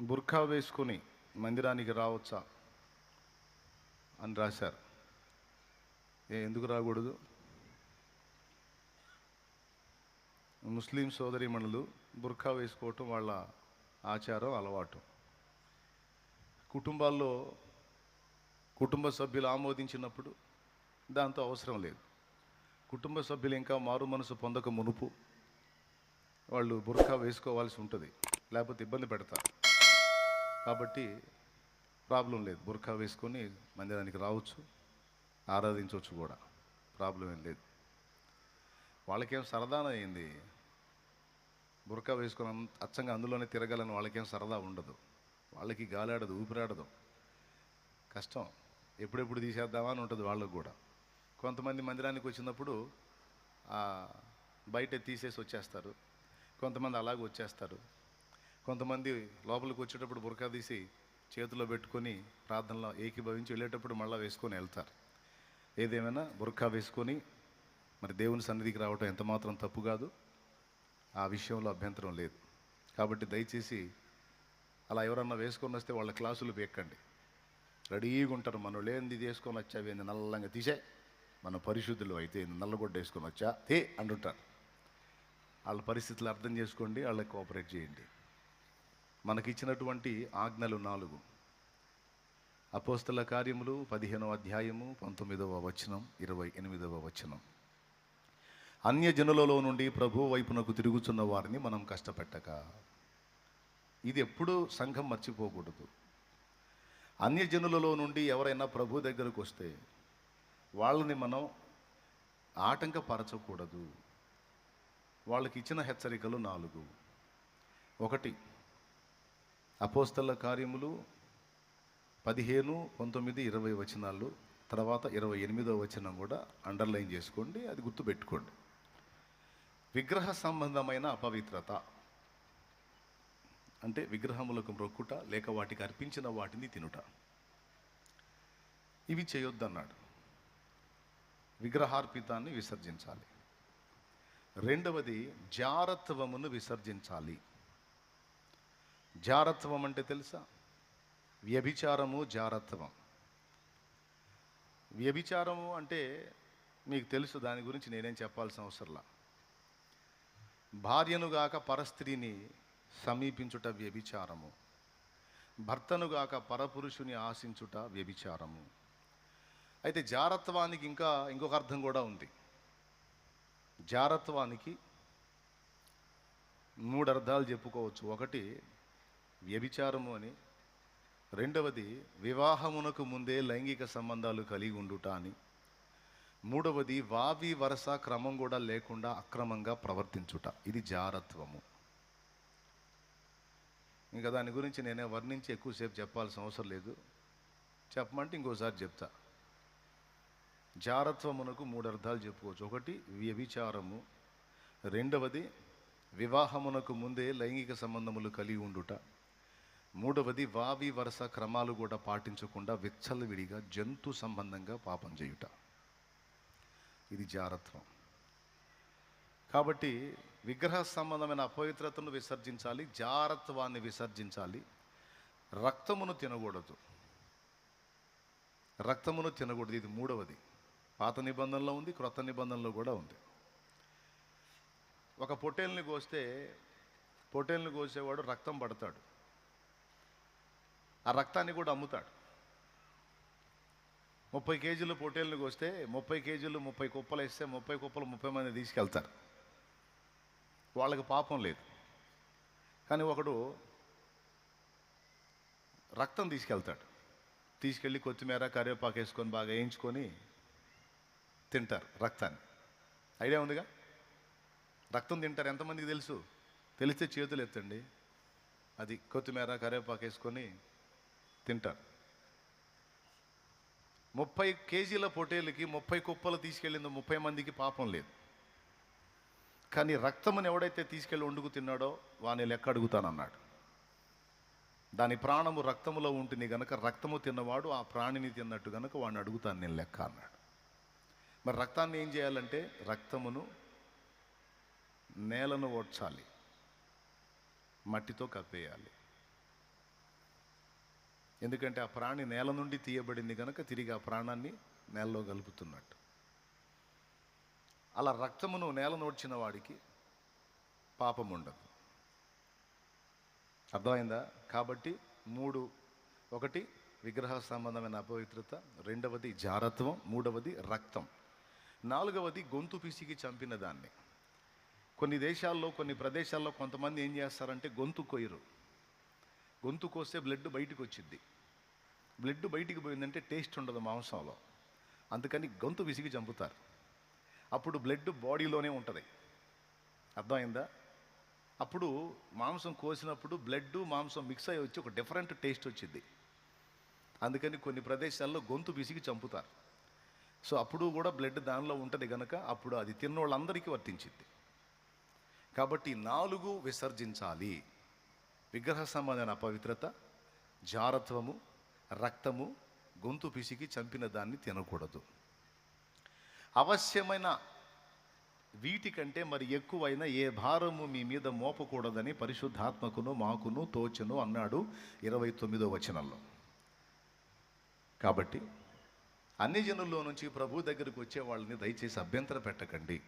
బుర్ఖా వేసుకొని మందిరానికి రావచ్చా? అని రాశారు. ఏ ఎందుకు రాకూడదు? ముస్లిం సోదరిమణులు బుర్ఖా వేసుకోవటం వాళ్ళ ఆచారం అలవాటు. కుటుంబాల్లో కుటుంబ సభ్యులు ఆమోదించినప్పుడు దాంతో అవసరం లేదు. కుటుంబ సభ్యులు ఇంకా మారు మనసు పొందక మునుపు వాళ్ళు బుర్ఖా వేసుకోవాల్సి ఉంటుంది. లేకపోతే ఇబ్బంది పెడతారు. కాబట్టి ప్రాబ్లం లేదు. బుర్ఖా వేసుకొని మందిరానికి రావచ్చు ఆరాధించవచ్చు కూడా. ప్రాబ్లం ఏం లేదు. వాళ్ళకేం సరదాన అయింది బుర్కా వేసుకొని అచ్చంగా అందులోనే తిరగాలని వాళ్ళకేం సరదా ఉండదు. వాళ్ళకి గాలాడదు ఊపిరాడదు. కష్టం. ఎప్పుడెప్పుడు తీసేద్దామా అని ఉంటుంది వాళ్ళకు కూడా. కొంతమంది మందిరానికి వచ్చినప్పుడు బయట తీసేసి వచ్చేస్తారు. కొంతమంది అలాగే వచ్చేస్తారు. కొంతమంది లోపలికి వచ్చేటప్పుడు బురకా తీసి చేతిలో పెట్టుకొని ప్రార్థనలో ఏకీభవించి వెళ్ళేటప్పుడు మళ్ళీ వేసుకొని వెళ్తారు. ఏదేమైనా బురకా వేసుకొని మరి దేవుని సన్నిధికి రావటం ఎంతమాత్రం తప్పు కాదు. ఆ విషయంలో అభ్యంతరం లేదు. కాబట్టి దయచేసి అలా ఎవరన్నా వేసుకొని వస్తే వాళ్ళ క్లాసులు పేక్కండి. రెడీగా ఉంటారు. మనం ఏంది చేసుకొని వేసుకొని వచ్చావి ఏంది నల్లంగా తీసే. మన పరిశుద్ధులు అయితే నల్లగొడ్డ వేసుకొని వచ్చా తే అంటుంటారు. వాళ్ళ పరిస్థితులు అర్థం చేసుకోండి వాళ్ళకి కోఆపరేట్ చేయండి. మనకిచ్చినటువంటి ఆజ్ఞలు నాలుగు. అపోస్తల కార్యములు పదిహేనవ అధ్యాయము పంతొమ్మిదవ వచనం ఇరవై ఎనిమిదవ వచనం. అన్యజనులలో నుండి ప్రభు వైపునకు తిరుగుతున్న వారిని మనం కష్టపెట్టక. ఇది ఎప్పుడూ సంఘం మర్చిపోకూడదు. అన్యజనులలో నుండి ఎవరైనా ప్రభు దగ్గరకు వస్తే వాళ్ళని మనం ఆటంకపరచకూడదు. వాళ్ళకి ఇచ్చిన హెచ్చరికలు నాలుగు. ఒకటి అపోస్తల కార్యములు పదిహేను పంతొమ్మిది ఇరవై వచనాలు తర్వాత ఇరవై ఎనిమిదో వచనం కూడా అండర్లైన్ చేసుకోండి అది గుర్తుపెట్టుకోండి. విగ్రహ సంబంధమైన అపవిత్రత. అంటే విగ్రహములకు మొక్కుట లేక వాటికి అర్పించిన వాటిని తినుట. ఇవి చేయొద్దన్నాడు. విగ్రహార్పితాన్ని విసర్జించాలి. రెండవది జారత్వమును విసర్జించాలి. జారత్వం అంటే తెలుసా? వ్యభిచారము జారత్వం. వ్యభిచారము అంటే మీకు తెలుసు దాని గురించి నేనేం చెప్పాల్సిన అవసరంలా భార్యనుగాక పరస్త్రీని సమీపించుట వ్యభిచారము. భర్తను గాక పరపురుషుని ఆశించుట వ్యభిచారము. అయితే జారత్వానికి ఇంకా ఇంకొక అర్థం కూడా ఉంది. జారత్వానికి మూడు అర్థాలు చెప్పుకోవచ్చు. ఒకటి వ్యభిచారము అని. రెండవది వివాహమునకు ముందే లైంగిక సంబంధాలు కలిగి ఉండుట అని. మూడవది వావి వరస క్రమం కూడా లేకుండా అక్రమంగా ప్రవర్తించుట. ఇది జారత్వము. ఇంకా దాని గురించి నేనే వర్ణించి ఎక్కువసేపు చెప్పాల్సిన అవసరం లేదు. చెప్పమంటే ఇంకోసారి చెప్తా. జారత్వమునకు మూడు అర్థాలు చెప్పుకోవచ్చు. ఒకటి వ్యభిచారము. రెండవది వివాహమునకు ముందే లైంగిక సంబంధములు కలిగి ఉండుట. మూడవది వావి వరుస క్రమాలు కూడా పాటించకుండా విచ్చలవిడిగా జంతు సంబంధంగా పాపం చేయుట. ఇది జారత్వం. కాబట్టి విగ్రహ సంబంధమైన అపవిత్రతను విసర్జించాలి జారత్వాన్ని విసర్జించాలి. రక్తమును తినకూడదు. రక్తమును తినకూడదు. ఇది మూడవది. పాత నిబంధనలో ఉంది క్రొత్త నిబంధనలో కూడా ఉంది. ఒక పొట్టేల్ని కోస్తే పొట్టేల్ని కోసేవాడు రక్తం పడతాడు. ఆ రక్తాన్ని కూడా అమ్ముతాడు. ముప్పై కేజీలు పొట్టేళ్ళని కోస్తే ముప్పై కేజీలు ముప్పై కుప్పలు వేస్తే ముప్పై కుప్పలు ముప్పై మంది తీసుకెళ్తారు. వాళ్ళకి పాపం లేదు. కానీ ఒకడు రక్తం తీసుకెళ్తాడు. తీసుకెళ్ళి కొత్తిమీర కరివేపాకు వేసుకొని బాగా వేయించుకొని తింటారు రక్తాన్ని. ఐడియా ఉందిగా? రక్తం తింటారు. ఎంతమందికి తెలుసు? తెలిస్తే చేతులు ఎత్తండి. అది కొత్తిమీర కరివేపాకు వేసుకొని తింటారు. ముప్పై కేజీల పొటేలకి ముప్పై కుప్పలు తీసుకెళ్ళింది ముప్పై మందికి పాపం లేదు. కానీ రక్తమును ఎవడైతే తీసుకెళ్ళి వండుకు తిన్నాడో వాని లెక్క అడుగుతానన్నాడు. దాని ప్రాణము రక్తములో ఉంటుంది గనక రక్తము తిన్నవాడు ఆ ప్రాణిని తిన్నట్టు గనక వాడిని అడుగుతాను నేను లెక్క అన్నాడు. మరి రక్తాన్ని ఏం చేయాలంటే రక్తమును నేలను ఓడ్చాలి. మట్టితో కప్పేయాలి. ఎందుకంటే ఆ ప్రాణి నేల నుండి తీయబడింది కనుక తిరిగి ఆ ప్రాణాన్ని నేలలో కలుపుతున్నట్టు. అలా రక్తమును నేల నోడ్చిన వాడికి పాపం ఉండదు. అర్థమైందా? కాబట్టి మూడు ఒకటి విగ్రహ సంబంధమైన అపవిత్రత రెండవది జారత్వం మూడవది రక్తం. నాలుగవది గొంతు పిసికి చంపిన దాన్ని. కొన్ని దేశాల్లో కొన్ని ప్రదేశాల్లో కొంతమంది ఏం చేస్తారంటే గొంతు కొయ్యరు. గొంతు కోస్తే బ్లడ్ బయటకు వచ్చింది బ్లడ్ బయటికి పోయిందంటే టేస్ట్ ఉండదు మాంసంలో. అందుకని గొంతు విసిగి చంపుతారు. అప్పుడు బ్లడ్ బాడీలోనే ఉంటుంది. అర్థమైందా? అప్పుడు మాంసం కోసినప్పుడు బ్లడ్ మాంసం మిక్స్ అయ్యి వచ్చి ఒక డిఫరెంట్ టేస్ట్ వచ్చింది అందుకని కొన్ని ప్రదేశాల్లో గొంతు విసిగి చంపుతారు. సో అప్పుడు కూడా బ్లడ్ దానిలో ఉంటుంది కనుక అప్పుడు అది తిన్నోళ్ళందరికీ వర్తించింది కాబట్టి నాలుగు విసర్జించాలి. విగ్రహ సంబంధమైన అపవిత్రత జారత్వము రక్తము గొంతు పిసికి చంపిన దాన్ని తినకూడదు. అవశ్యమైన వీటికంటే మరి ఎక్కువైన ఏ భారము మీ మీద మోపకూడదని పరిశుద్ధాత్మకును మాకును తోచను అన్నాడు ఇరవై తొమ్మిదో వచనంలో. కాబట్టి అన్ని జనుల్లో నుంచి ప్రభు దగ్గరికి వచ్చే వాళ్ళని దయచేసి అభ్యంతర పెట్టకండి.